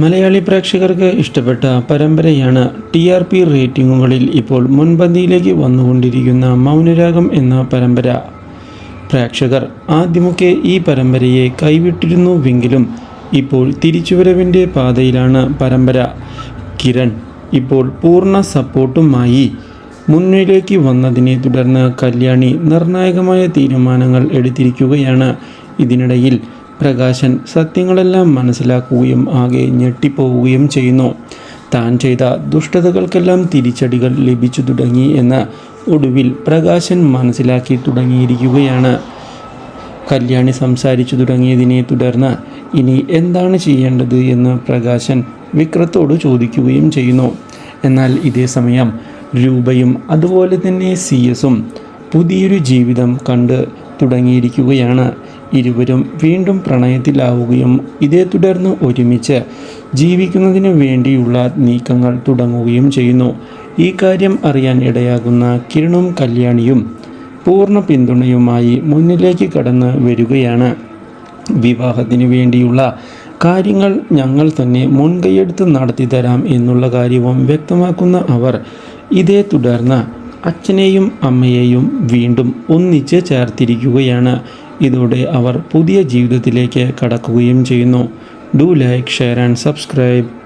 മലയാളി പ്രേക്ഷകർക്ക് ഇഷ്ടപ്പെട്ട പരമ്പരയാണ് ടി ആർ പി റേറ്റിംഗുകളിൽ ഇപ്പോൾ മുൻപന്തിയിലേക്ക് വന്നുകൊണ്ടിരിക്കുന്ന മൗനരാഗം എന്ന പരമ്പര. പ്രേക്ഷകർ ആദ്യമൊക്കെ ഈ പരമ്പരയെ കൈവിട്ടിരുന്നുവെങ്കിലും ഇപ്പോൾ തിരിച്ചുവരവിന്റെ പാതയിലാണ് പരമ്പര. കിരൺ ഇപ്പോൾ പൂർണ സപ്പോർട്ടുമായി മുന്നിലേക്ക് വന്നതിനെ തുടർന്ന് കല്യാണി നിർണായകമായ തീരുമാനങ്ങൾ എടുത്തിരിക്കുകയാണ്. ഇതിനിടയിൽ പ്രകാശൻ സത്യങ്ങളെല്ലാം മനസ്സിലാക്കുകയും ആകെ ഞെട്ടിപ്പോവുകയും ചെയ്യുന്നു. താൻ ചെയ്ത ദുഷ്ടതകൾക്കെല്ലാം തിരിച്ചടികൾ ലഭിച്ചു തുടങ്ങി എന്ന് ഒടുവിൽ പ്രകാശൻ മനസ്സിലാക്കി തുടങ്ങിയിരിക്കുകയാണ്. കല്യാണി സംസാരിച്ചു തുടങ്ങിയതിനെ തുടർന്ന് ഇനി എന്താണ് ചെയ്യേണ്ടത് എന്ന് പ്രകാശൻ വിക്രത്തോട് ചോദിക്കുകയും ചെയ്യുന്നു. എന്നാൽ ഇതേ സമയം രൂപയും അതുപോലെ തന്നെ സി എസും പുതിയൊരു ജീവിതം കണ്ട് തുടങ്ങിയിരിക്കുകയാണ്. ഇരുവരും വീണ്ടും പ്രണയത്തിലാവുകയും ഇതേ തുടർന്ന് ഒരുമിച്ച് ജീവിക്കുന്നതിന് വേണ്ടിയുള്ള നീക്കങ്ങൾ തുടങ്ങുകയും ചെയ്യുന്നു. ഈ കാര്യം അറിയാൻ ഇടയാകുന്ന കിരണും കല്യാണിയും പൂർണ പിന്തുണയുമായി മുന്നിലേക്ക് കടന്ന് വരികയാണ്. വിവാഹത്തിന് വേണ്ടിയുള്ള കാര്യങ്ങൾ ഞങ്ങൾ തന്നെ മുൻകൈയെടുത്ത് നടത്തി തരാം എന്നുള്ള കാര്യവും വ്യക്തമാക്കുന്ന അവർ ഇതേ തുടർന്ന് അച്ഛനെയും അമ്മയെയും വീണ്ടും ഒന്നിച്ച് ചേർത്തിരിക്കുകയാണ്. ഇതോടെ അവർ പുതിയ ജീവിതത്തിലേക്ക് കടക്കുകയും ചെയ്യുന്നു. Do like share and subscribe